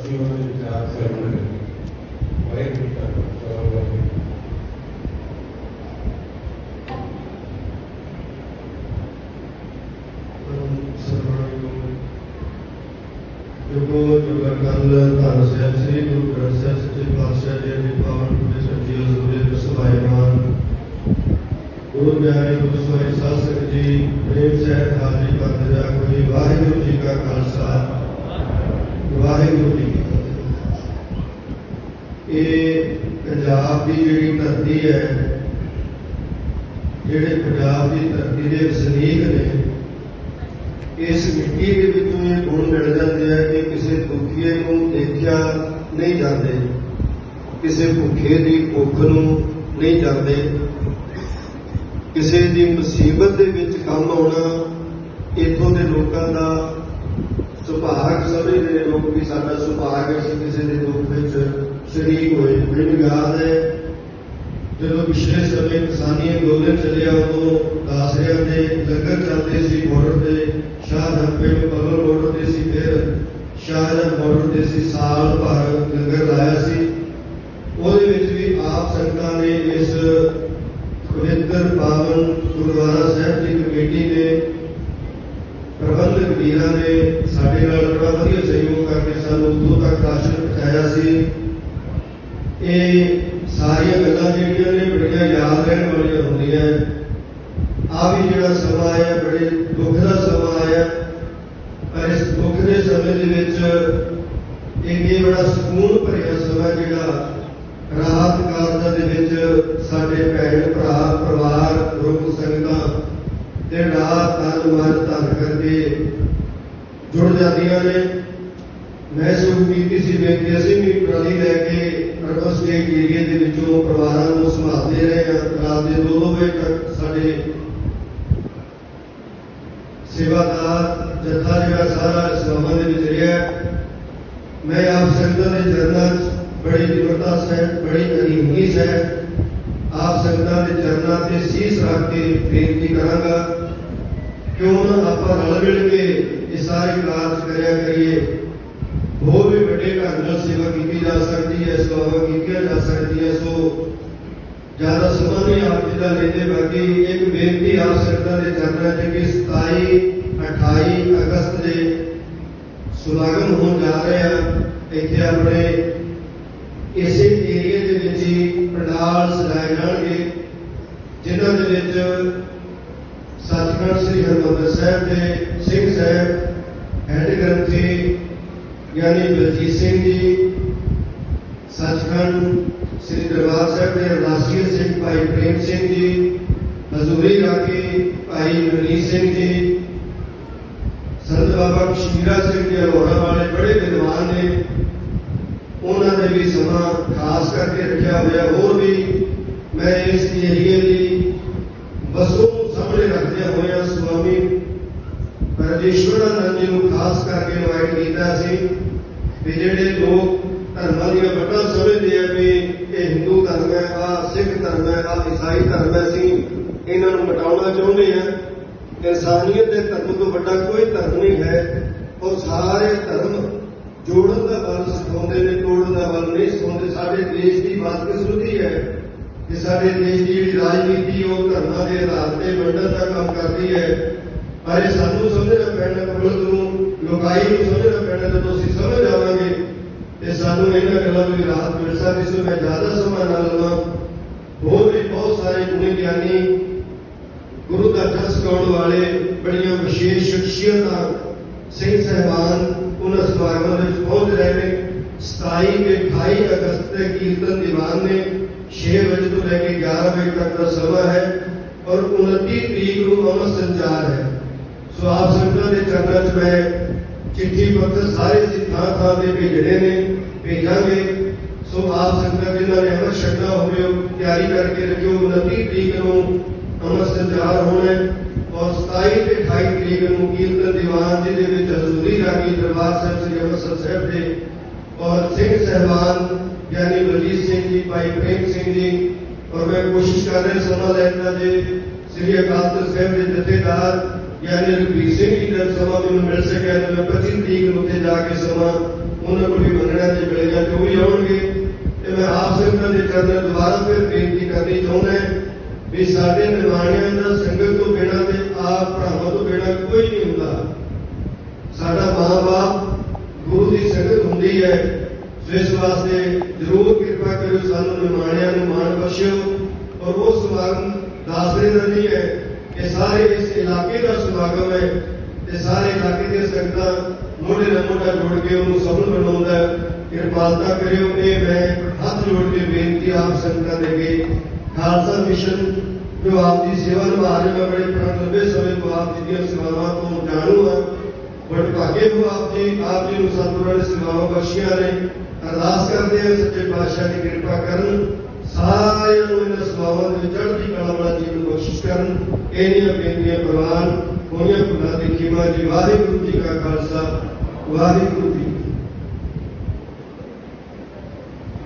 ਅਸੀਂ ਉਹਨਾਂ ਦੇ ਵਿਚਾਰ ਸਰਵਣ ਵਾਹਿਗੁਰੂ ਜੀ ਖਾਲਸਾ ਵਾਹਿਗੁਰੂ ਜੀ ਕੀ ਧੰਨ ਸਾਹਿਬ ਸ੍ਰੀ ਗੁਰੂ ਗ੍ਰੰਥ ਸਾਹਿਬ ਸੱਚੇ ਪਾਤਸ਼ਾਹ ਜੀ ਦੇ ਪਾਵਨ ਪੁਰੇ ਸੱਚੇ ਸੂਰੇ ਸਭਾਇਮਾਨ ਗੁਰੂ ਪਿਆਰੇ ਗੁਰੂ ਸਾਹਿਬ ਸਾਧ ਸੰਗਤ ਜੀ ਪ੍ਰੇਮ ਸਹਿਤ ਹਾਜ਼ਰੀ ਕਰਦੇ ਜਾ ਕੋਈ ਵਾਹਿਗੁਰੂ ਜੀ ਕਾ ਖਾਲਸਾ ਵਾਹਿਗੁਰੂ ਜੀ ਇਹ ਪੰਜਾਬ ਦੀ ਜਿਹੜੀ ਧਰਤੀ ਹੈ, ਜਿਹੜੇ ਪੰਜਾਬ ਦੀ ਧਰਤੀ ਦੇ ਵਸਨੀਕ ਨੇ, ਇਸ ਮਿੱਟੀ ਦੇ ਵਿੱਚੋਂ ਇਹ ਗੁਣ ਮਿਲ ਜਾਂਦੇ ਆ ਕਿ ਕਿਸੇ ਦੁਖੀਏ ਨੂੰ ਦੇਖਿਆ ਨਹੀਂ ਜਾਂਦੇ, ਕਿਸੇ ਭੁੱਖੇ ਦੀ ਭੁੱਖ ਨੂੰ ਨਹੀਂ ਜਾਂਦੇ, ਕਿਸੇ ਦੀ ਮੁਸੀਬਤ ਦੇ ਵਿੱਚ ਕੰਮ ਆਉਣਾ ਇਥੋਂ ਦੇ ਲੋਕਾਂ ਦਾ ਸੁਭਾਗ ਸਮਝਦੇ ਨੇ ਲੋਕ ਵੀ ਸਾਡਾ ਸੁਭਾਗ ਅਸੀਂ ਕਿਸੇ ਦੇ ਦੁੱਖ ਵਿੱਚ ਸ਼ਰੀਕ ਹੋਏ ਮੈਨੂੰ ਯਾਦ ਹੈ। ਜਦੋਂ ਪਿਛਲੇ ਸਮੇਂ ਕਿਸਾਨੀ ਅੰਦੋਲਨ ਚੱਲਿਆ, ਉਦੋਂ ਦਾਸਰਿਆਂ ਦੇ ਲੰਗਰ ਚੱਲਦੇ ਸੀ ਬਾਰਡਰ ਤੇ ਸ਼ਾਹਜਹਾਨ ਪਿੰਡ ਪਵਨ ਬਾਰਡਰ ਤੇ ਸੀ, ਫਿਰ ਸ਼ਾਹਜਹਾਨ ਬਾਰਡਰ ਤੇ ਸੀ, ਸਾਲ ਭਰ ਲੰਗਰ ਲਾਇਆ ਸੀ। ਉਹਦੇ ਵਿੱਚ ਵੀ ਆਪ ਸੰਗਤਾਂ ਨੇ ਇਸ ਪਵਿੱਤਰ ਪਾਵਨ ਗੁਰਦੁਆਰਾ ਸਾਹਿਬ ਦੀ ਕਮੇਟੀ ਨੇ ਪ੍ਰਬੰਧਕ ਵੀਰਾਂ ਨੇ ਸਾਡੇ ਨਾਲ ਬੜਾ ਵਧੀਆ ਸਹਿਯੋਗ ਕਰਕੇ ਸਾਨੂੰ ਉਦੋਂ ਤੱਕ ਰਾਸ਼ਨ ਪਹੁੰਚਾਇਆ ਸੀ। ਇਹ ਸਾਰੀਆਂ ਗੱਲਾਂ ਜਿਹੜੀਆਂ ਨੇ ਬੜੀਆਂ ਯਾਦ ਰਹਿਣ ਵਾਲੀਆਂ ਹੁੰਦੀਆਂ ਆ ਵੀ ਜਿਹੜਾ ਸਮਾਂ ਆਇਆ, ਬੜੇ ਦੁੱਖ ਦਾ ਸਮਾਂ ਆਇਆ। ਪਰ ਇਸ ਦੁੱਖ ਦੇ ਸਮੇਂ ਦੇ ਵਿੱਚ ਇੱਕ ਇਹ ਬੜਾ ਸਕੂਨ ਭਰਿਆ ਸਮਾਂ ਜਿਹੜਾ ਰਾਹਤ ਕਾਰਜਾਂ ਦੇ ਵਿੱਚ ਸਾਡੇ ਭੈਣ ਭਰਾ, ਪਰਿਵਾਰ ਗੁਰੂ ਸੰਗਤਾਂ ਦੇ ਰਾਤ ਤਨ ਮਨ ਧਨ ਕਰਕੇ ਜੁੜ ਜਾਂਦੀਆਂ ਨੇ ਮੈਂ ਸ਼ੁਰੂ ਕੀਤੀ ਸੀ ਬੇਨਤੀ ਅਸੀਂ ਵੀ ਟਰਾਲੀ ਲੈ ਕੇ ਅਰਬਨ ਸਟੇਟ ਏਰੀਆ ਦੇ ਵਿੱਚੋਂ ਪਰਿਵਾਰਾਂ ਨੂੰ ਸੰਭਾਲਦੇ ਰਹੇ ਹਾਂ ਰਾਤ ਦੇ 2 ਵਜੇ ਤੱਕ ਸਾਡੇ ਸੇਵਾਦਾਰ ਜੱਥਾ ਜਿਹੜਾ ਸਾਰਾ ਇਸਲਾਮਾਂ ਦੇ ਵਿੱਚ ਰਿਹਾ ਮੈਂ ਆਪ ਸੰਗਤਾਂ ਦੇ ਚਰਨਾਂ 'ਚ ਬੜੀ ਨਿਮਰਤਾ ਸਹਿਤ ਬੜੀ ਅਧੀਨਗੀ ਸਹਿਤ ਆਪ ਸੰਗਤਾਂ ਦੇ ਚਰਨਾਂ ਤੇ ਸੀਸ ਰੱਖ ਕੇ ਬੇਨਤੀ ਕਰਾਂਗਾ ਕਿਉਂ ਨਾ ਆਪਾਂ ਰਲ ਮਿਲ ਕੇ ਇਹ ਸਾਰੇ ਕਾਰਜ ਕਰਿਆ ਕਰੀਏ। ਹੋਰ ਵੀ ਵੱਡੇ ਢੰਗ ਨਾਲ ਸੇਵਾ ਕੀਤੀ ਜਾ ਸਕਦੀ ਹੈ ਸੇਵਾ ਕੀਤੀਆਂ ਜਾ ਸਕਦੀਆਂ, ਸੋ ਜ਼ਿਆਦਾ ਸਮਾਂ ਨਹੀਂ ਆਪ ਜੀ ਦਾ ਲੈਂਦੇ, ਬਾਕੀ ਇੱਕ ਬੇਨਤੀ ਆਪ ਸਰਕਾਰ ਦੇ ਚਰਨਾਂ 'ਚ ਕਿ 27 28 ਅਗਸਤ ਦੇ ਸੁਲਾਗਨ ਹੋਣ ਜਾ ਰਹੇ ਆ ਇੱਥੇ ਆਪਣੇ ਇਸੇ ਏਰੀਆ ਪੰਡਾਲ ਸਜਾਏ ਜਾਣਗੇ, ਜਿਨ੍ਹਾਂ ਦੇ ਵਿੱਚ ਸੱਚਖੰਡ ਸ੍ਰੀ ਹਰਿਮੰਦਰ ਸਾਹਿਬ ਦੇ ਸਿੰਘ ਸਾਹਿਬ, ਹੈਡ ਗ੍ਰੰਥੀ ਯਾਨੀ ਬਲਜੀਤ ਸਿੰਘ ਜੀ, ਸੱਚਖੰਡ ਸ੍ਰੀ ਦਰਬਾਰ ਸਾਹਿਬ ਦੇ ਅਰਦਾਸੀਆ ਸਿੰਘ ਭਾਈ ਪ੍ਰੇਮ ਸਿੰਘ ਜੀ, ਹਜ਼ੂਰੀ ਰਾਗੀ ਭਾਈ ਮਨੀਸ਼ ਸਿੰਘ ਜੀ, ਸੰਤ ਬਾਬਾ ਕਸ਼ਮੀਰਾ ਸਿੰਘ ਜੀ, ਅਰੋੜਾ ਵਾਲੇ ਬੜੇ ਵਿਦਵਾਨ ਨੇ। ਉਹਨਾਂ ਦੇ ਵੀ ਸਮਾਂ ਖਾਸ ਕਰਕੇ ਰੱਖਿਆ ਹੋਇਆ। ਹੋਰ ਵੀ ਮੈਂ ਇਸ ਏਰੀਏ ਦੀ ਵਸੋਂ ਸਾਹਮਣੇ ਰੱਖਦਿਆਂ ਹੋਇਆਂ ਸੁਆਮੀ ਪਰਮੇਸ਼ਵਰਾਨੰਦ ਜੀ ਨੂੰ ਖਾਸ ਕਰਕੇ ਇਨਵਾਈਟ ਕੀਤਾ ਸੀ ਵੀ ਜਿਹੜੇ ਲੋਕ ਧਰਮਾਂ ਦੀਆਂ ਵੱਡਾ ਸਮਝਦੇ ਆ ਵੀ ਇਹ ਹਿੰਦੂ ਧਰਮ ਹੈ ਆ ਸਿੱਖ ਧਰਮ ਹੈ ਆ ਈਸਾਈ ਧਰਮ ਹੈ ਸੀ ਇਹਨਾਂ ਨੂੰ ਮਟਾਉਣਾ ਚਾਹੁੰਦੇ ਆ ਇਨਸਾਨੀਅਤ ਦੇ ਧਰਮ ਤੋਂ ਵੱਡਾ ਕੋਈ ਧਰਮ ਨਹੀਂ ਹੈ। ਉਹ ਸਾਰੇ ਧਰਮ ਜੋੜਨ ਦਾ ਬਲ ਸਿਖਾਉਂਦੇ ਨੇ, ਤੋੜਨ ਦਾ ਬਲ ਨਹੀਂ ਸਿਖਾਉਂਦੇ। ਸਾਡੇ ਦੇਸ਼ ਦੀ ਬਦਕਿਸਮਤੀ ਹੈ ਕਿ ਸਾਡੇ ਦੇਸ਼ ਦੀ ਜਿਹੜੀ ਰਾਜਨੀਤੀ ਉਹ ਧਰਮਾਂ ਦੇ ਆਧਾਰ ਤੇ ਵੰਡਣ ਦਾ ਕੰਮ ਕਰਦੀ ਹੈ। ਪਰ ਇਹ ਸਾਨੂੰ ਸਮਝਣਾ ਪੈਣਾ ਪਬਲਿਕ ਨੂੰ, ਲੋਕਾਈ ਨੂੰ ਸਮਝਣਾ ਪੈਣਾ, ਜਦੋਂ ਅਸੀਂ ਸਮਝ ਜਾਵਾਂਗੇ ਤੇ ਸਾਨੂੰ ਇਹਨਾਂ ਗੱਲਾਂ ਤੋਂ ਰਾਹਤ ਮਿਲ ਸਕਦੀ ਸੋ। ਮੈਂ ਜ਼ਿਆਦਾ ਸਮਾਂ ਨਾ ਲਵਾਂ। ਹੋਰ ਵੀ ਬਹੁਤ ਸਾਰੇ ਗੁਣੀ ਗਿਆਨੀ ਗੁਰੂ ਦਾ ਜਸ ਗਾਉਣ ਵਾਲੇ, ਬੜੀਆਂ ਵਿਸ਼ੇਸ਼ ਸ਼ਖਸੀਅਤਾਂ, ਸਿੰਘ ਸਹਿਬਾਨ ਉਹਨਾਂ ਸਮਾਗਮਾਂ ਵਿੱਚ ਪਹੁੰਚ ਰਹੇ ਨੇ। 27 ਤੇ 28 ਅਗਸਤ ਦੇ ਕੀਰਤਨ ਦੀਵਾਨ ਨੇ 6 ਵਜੇ ਤੋਂ ਲੈ ਕੇ 11 ਵਜੇ ਤੱਕ ਦਾ ਸਮਾਂ ਹੈ ਔਰ 29 ਤਰੀਕ ਨੂੰ ਅਮਰ ਸੰਚਾਰ ਹੈ। ਸੋ ਆਪ ਸੰਗਤਾਂ ਦੇ ਚਰਨਾਂ 'ਚ ਮੈਂ ਚਿੱਠੀ, ਪੱਤਰ ਸਾਰੇ ਸੀ ਥਾਂ ਤੇ ਭੇਜਣੇ ਨੇ, ਭੇਜਾਂਗੇ। ਸੋ ਆਪ ਸੰਗਤਾਂ ਜਿਨ੍ਹਾਂ ਨੇ ਅਮਰ ਸ਼ਰਧਾ ਹੋਵੇ ਤਿਆਰੀ ਕਰਕੇ ਰੱਖਿਓ। 29 ਤਰੀਕ ਨੂੰ ਅਮਰ ਸੰਚਾਰ ਹੋਣਾ ਔਰ 27 ਤੇ 28 ਤਰੀਕ ਨੂੰ ਕੀਰਤਨ ਦੀਵਾਨ ਜੀ ਦੇ ਵਿੱਚ ਹਜ਼ੂਰੀ ਰਾਗੀ ਦਰਬਾਰ ਸਾਹਿਬ ਸ੍ਰੀ ਅੰਮ੍ਰਿਤਸਰ ਸਾਹਿਬ ਦੇ ਔਰ ਸਿੰਘ ਸਹਿਬਾਨ ਯਾਨੀ ਬਲਜੀਤ ਸਿੰਘ ਜੀ ਭਾਈ ਪ੍ਰੇਮ ਸਿੰਘ ਜੀ ਔਰ ਮੈਂ ਕੋਸ਼ਿਸ਼ ਕਰ ਰਿਹਾ ਸਮਾਂ ਲੈਣ ਦਾ ਜੇ ਸ੍ਰੀ ਅਕਾਲ ਤਖਤ ਸਾਹਿਬ ਦੇ ਜਥੇਦਾਰ ਯਾਨੀ ਰਘਬੀਰ ਸਿੰਘ ਜੀ ਦਾ ਸਮਾਂ ਮੈਨੂੰ ਮਿਲ ਸਕਿਆ ਤਾਂ ਮੈਂ 25 ਤਰੀਕ ਨੂੰ ਉੱਥੇ ਜਾ ਕੇ ਸਮਾਂ ਉਹਨਾਂ ਕੋਲ ਵੀ ਮੰਗਣਾ ਤੇ ਮਿਲੇਗਾ ਜੋ ਵੀ ਆਉਣਗੇ ਤੇ ਮੈਂ ਆਪ ਸੰਗਤਾਂ ਦੇ ਚਰਨਾਂ ਦੁਬਾਰਾ ਫਿਰ ਬੇਨਤੀ ਕਰਨੀ ਚਾਹੁੰਦਾ ਵੀ ਸਾਡੇ ਨਿਮਾਣਿਆਂ ਦਾ ਸੰਗਤ ਤੋਂ ਬਿਨਾਂ ਤੇ ਆਪ ਭਰਾਵਾਂ ਤੋਂ ਬਿਨਾਂ ਕੋਈ ਨਹੀਂ ਹੁੰਦਾ। ਸਾਡਾ ਮਾਂ-ਬਾਪ ਗੁਰੂ ਦੀ ਸੰਗਤ ਹੁੰਦੀ ਹੈ। ਇਸ ਵਾਸਤੇ ਜ਼ਰੂਰ ਕਿਰਪਾ ਕਰੋ ਸਾਨੂੰ ਨਿਮਾਣਿਆਂ ਨੂੰ ਮਾਣ ਬਖਸ਼ਿਓ। ਔਰ ਉਹ ਸਮਾਗਮ ਦਾਸਰੇ ਦਾ ਨਹੀਂ ਹੈ ਕਿ ਸਾਰੇ ਇਸ ਇਲਾਕੇ ਦਾ ਸਮਾਗਮ ਹੈ ਤੇ ਸਾਰੇ ਇਲਾਕੇ ਦੀਆਂ ਸੰਗਤਾਂ ਮੋਢੇ ਨਾਲ ਮੋਢਾ ਜੋੜ ਕੇ ਉਹਨੂੰ ਸਫਲ ਬਣਾਉਂਦਾ ਕਿਰਪਾਲਤਾ ਕਰਿਓ। ਇਹ ਮੈਂ ਹੱਥ ਜੋੜ ਕੇ ਬੇਨਤੀ ਆਪ ਸੰਗਤਾਂ ਦੇ ਅੱਗੇ ਖਾਲਸਾ ਮਿਸ਼ਨ ਜੋ ਆਪ ਦੀ ਸੇਵਾ ਨਿਭਾ ਰਹੇ ਮੈਂ ਬੜੇ ਪ੍ਰਣ ਸਮੇਂ ਤੋਂ ਆਪ ਜੀ ਦੀਆਂ ਸੇਵਾਵਾਂ ਤੋਂ ਜਾਣੂ ਹਾਂ। ਬਟ ਭਾਗੇ ਨੂੰ ਆਪ ਜੀ ਆਪ ਜੀ ਨੂੰ ਸਤਿਗੁਰਾਂ ਨੇ ਸੇਵਾਵਾਂ ਬਖਸ਼ੀਆਂ ਨੇ। ਅਰਦਾਸ ਕਰਦੇ ਹਾਂ ਸੱਚੇ ਪਾਤਸ਼ਾਹ ਦੀ ਕਿਰਪਾ ਕਰਨ। ਸਾਰਿਆਂ ਨੂੰ ਇਹਨਾਂ ਸੇਵਾਵਾਂ ਦੇ ਵਿੱਚ ਚੜ੍ਹਦੀ ਕਲਾ ਵਾਲਾ ਜੀਵਨ ਬਖਸ਼ਿਸ਼ ਕਰਨ। ਇਹਨੀਆਂ ਬੇਨਤੀਆਂ ਪ੍ਰਵਾਨ ਹੋਈਆਂ ਭੁੱਲਾਂ ਦੀ ਖਿਮਾ ਜੀ। ਵਾਹਿਗੁਰੂ ਜੀ ਕਾ ਖਾਲਸਾ, ਵਾਹਿਗੁਰੂ ਜੀ